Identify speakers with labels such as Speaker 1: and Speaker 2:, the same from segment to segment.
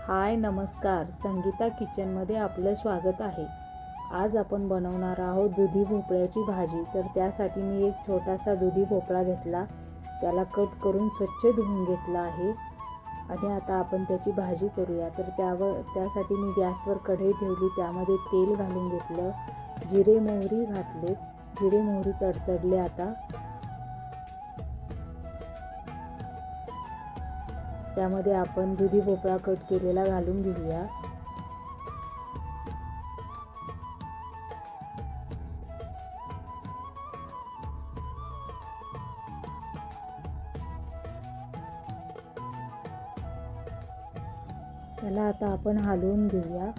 Speaker 1: हाय नमस्कार. संगीता किचनमध्ये आपलं स्वागत आहे. आज आपण बनवणार आहोत दुधी भोपळ्याची भाजी. तर त्यासाठी मी एक छोटासा दुधी भोपळा घेतला. त्याला कट करून स्वच्छ धुवून घेतला आहे. आणि आता आपण त्याची भाजी करूया. तर त्यावर त्यासाठी मी गॅसवर कढई ठेवली. त्यामध्ये तेल घालून घेतलं. जिरे मोहरी घातले जिरे मोहरी तडतडले आता. त्यामध्ये आपण दुधी भोपळा कट केलेला घालून घेऊया. त्याला आता आपण हलवून घेऊया.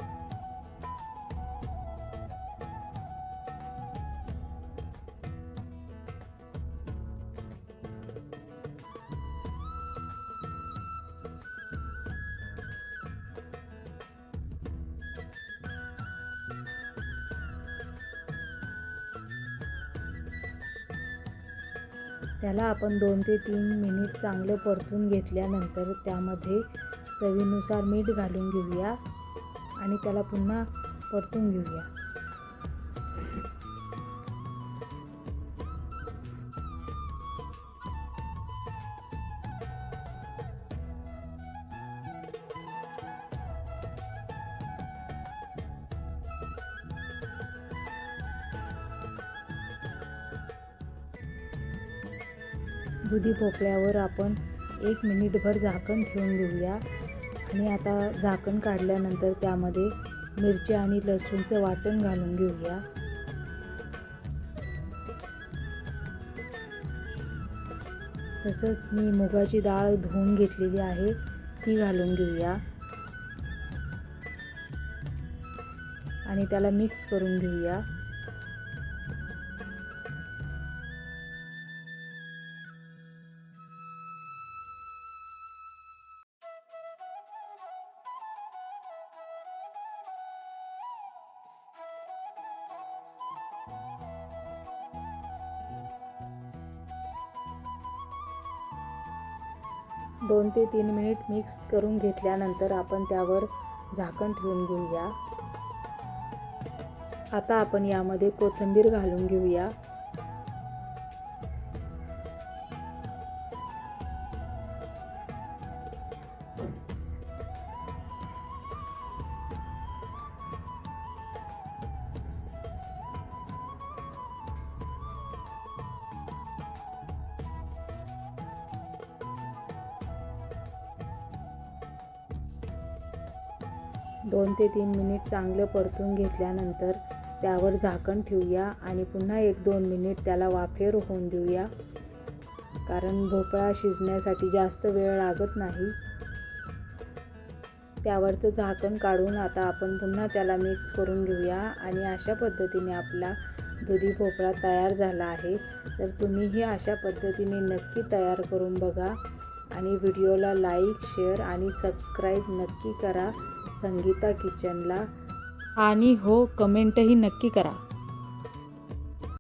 Speaker 1: त्याला आपण दोन ते तीन मिनिट चांगलं परतून घेतल्यानंतर त्यामध्ये चवीनुसार मीठ घालून घेऊया आणि त्याला पुन्हा परतून घेऊया. दुधी भोपळ्यावर आपण एक मिनिटभर झाकण ठेवून घेऊया. आणि आता झाकण काढल्यानंतर त्यामध्ये मिरची आणि लसूणचं वाटण घालून घेऊया. तसंच मी मुगाची डाळ धुवून घेतलेली आहे ती घालून घेऊया. आणि त्याला मिक्स करून घेऊया. दोन ते तीन मिनिट मिक्स करून घेतल्यानंतर आपण त्यावर झाकण ठेवून घेऊया. आता आपण यामध्ये कोथिंबीर घालून घेऊया. दोन ते तीन मिनिट चांगलं परतून घेतल्यानंतर त्यावर झाकण ठेवूया आणि पुन्हा एक दोन मिनिट त्याला वाफेर होऊन देऊया. कारण भोपळा शिजण्यासाठी जास्त वेळ लागत नाही. त्यावरचं झाकण काढून आता आपण पुन्हा त्याला मिक्स करून घेऊया आणि अशा पद्धतीने आपला दुधी भोपळा तयार झाला आहे. तर तुम्हीही अशा पद्धतीने नक्की तयार करून बघा. आणि व्हिडिओला लाईक शेअर आणि सबस्क्राईब नक्की करा संगीता किचनला. आणि हो कमेंटही नक्की करा.